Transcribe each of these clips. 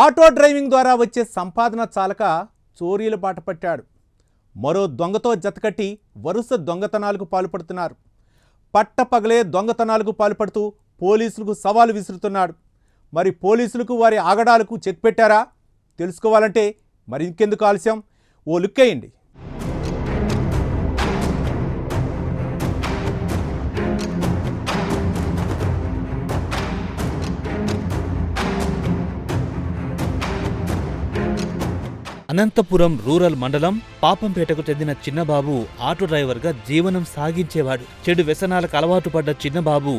Auto driving ద్వారా వచ్చే సంపాదన చాలక చోరీల బాట పట్టాడు. మరో దొంగతో జతకట్టి వరుస దొంగతనాలకు పాల్పడుతున్నారు. పట్టపగలే దొంగతనాలకు పాల్పడుతూ పోలీసులకు సవాలు విసురుతున్నాడు. మరి పోలీసులకు వారి ఆగడాలకు చెక్ పెట్టారా? తెలుసుకోవాలంటే మరి ఇంకెందుకు ఆలస్యం? ఓ లుక్ వేయండి. అనంతపురం రూరల్ మండలం పాపంపేటకు చెందిన చిన్నబాబు ఆటో డ్రైవర్గా జీవనం సాగించేవాడు. చెడు వ్యసనాలకు అలవాటు పడ్డ చిన్నబాబు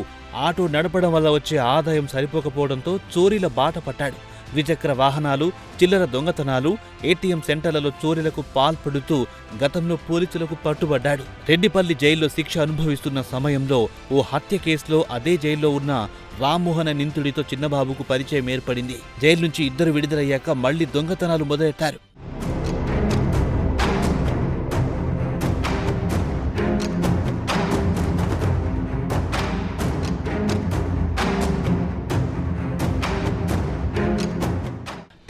ఆటో నడపడం వల్ల వచ్చే ఆదాయం సరిపోకపోవడంతో చోరీల బాట పట్టాడు. ద్విచక్ర వాహనాలు చిల్లర దొంగతనాలు ఏటీఎం సెంటర్లలో చోరీలకు పాల్పడుతూ గతంలో పోలీసులకు పట్టుబడ్డాడు. రెడ్డిపల్లి జైల్లో శిక్ష అనుభవిస్తున్న సమయంలో ఓ హత్య కేసులో అదే జైల్లో ఉన్న రామ్మోహన నింతుడితో చిన్నబాబుకు పరిచయం ఏర్పడింది. జైలు నుంచి ఇద్దరు విడుదలయ్యాక మళ్ళీ దొంగతనాలు మొదలెట్టారు.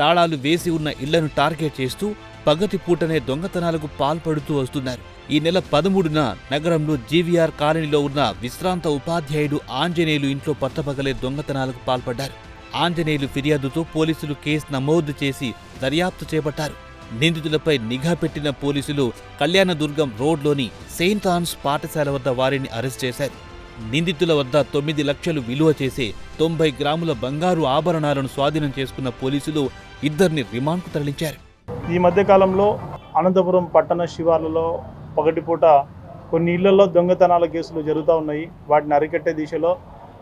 తాళాలు వేసి ఉన్న ఇళ్ళను టార్గెట్ చేస్తూ పగతి పూటనే దొంగతనాలకు పాల్పడుతూ వస్తున్నారు. ఈ నెల పదమూడున నగరంలో జీవీఆర్ కాలనీలో ఉన్న విశ్రాంత ఉపాధ్యాయుడు ఆంజనేయులు ఇంట్లో పట్టపగలే దొంగతనాలకు పాల్పడ్డారు. ఆంజనేయులు ఫిర్యాదుతో పోలీసులు కేసు నమోదు చేసి దర్యాప్తు చేపట్టారు. నిందితులపై నిఘా పెట్టిన పోలీసులు కళ్యాణదుర్గం రోడ్లోని సెయింట్ ఆన్స్ పాఠశాల వద్ద వారిని అరెస్ట్ చేశారు. నిందితుల వద్ద తొమ్మిది లక్షలు విలువ చేసే తొంభై గ్రాముల బంగారు ఆభరణాలను స్వాధీనం చేసుకున్న పోలీసులు ఇద్దరిని రిమాండ్కు తరలించారు. ఈ మధ్యకాలంలో అనంతపురం పట్టణ శివార్లలో పగటిపూట కొన్ని ఇళ్ళలో దొంగతనాల కేసులు జరుగుతూ ఉన్నాయి. వాటిని అరికట్టే దిశలో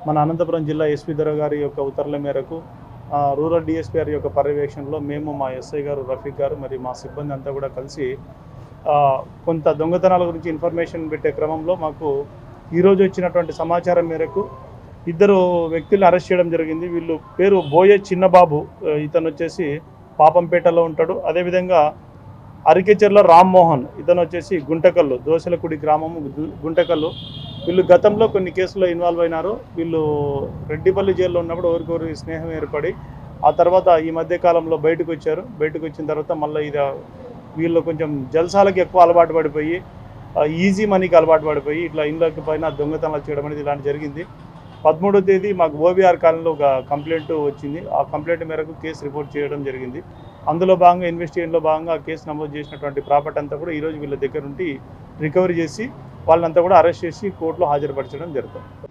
మన అనంతపురం జిల్లా ఎస్పీ ధర గారి యొక్క ఉత్తర్వుల మేరకు రూరల్ డిఎస్పీ గారి యొక్క పర్యవేక్షణలో మేము మా ఎస్ఐ గారు రఫీక్ గారు మరి మా సిబ్బంది అంతా కూడా కలిసి కొంత దొంగతనాల గురించి ఇన్ఫర్మేషన్ పెట్టే క్రమంలో మాకు ఈరోజు వచ్చినటువంటి సమాచారం మేరకు ఇద్దరు వ్యక్తులను అరెస్ట్ చేయడం జరిగింది. వీళ్ళు పేరు బోయే చిన్నబాబు. ఇతను వచ్చేసి పాపంపేటలో ఉంటాడు. అదేవిధంగా అరికెచెర్ల రామ్మోహన్ ఇతను వచ్చేసి గుంటకల్లు దోసలకుడి గ్రామము గుంటకల్లు. వీళ్ళు గతంలో కొన్ని కేసుల్లో ఇన్వాల్వ్ అయినారు. వీళ్ళు రెడ్డిపల్లి జైల్లో ఉన్నప్పుడు ఒకరికొకరి స్నేహం ఏర్పడి ఆ తర్వాత ఈ మధ్య కాలంలో బయటకు వచ్చారు. బయటకు వచ్చిన తర్వాత మళ్ళీ ఇది వీళ్ళు కొంచెం జల్సాలకు ఎక్కువ అలవాటు పడిపోయి ఈజీ మనీకి అలవాటు పడిపోయి ఇట్లా ఇంట్లోకి పైన దొంగతనాలు చేయడం అనేది ఇలాంటి జరిగింది. పదమూడో తేదీ మాకు ఓబీఆర్ కాలనీలో ఒక కంప్లైంట్ వచ్చింది. ఆ కంప్లైంట్ మేరకు కేసు రిపోర్ట్ చేయడం జరిగింది. అందులో భాగంగా ఇన్వెస్టిగేషన్లో భాగంగా ఆ కేసు నమోదు చేసినటువంటి ప్రాపర్టీ అంతా కూడా ఈరోజు వీళ్ళ దగ్గర నుండి రికవరీ చేసి వాళ్ళంతా కూడా అరెస్ట్ చేసి కోర్టులో హాజరుపరచడం జరుగుతుంది.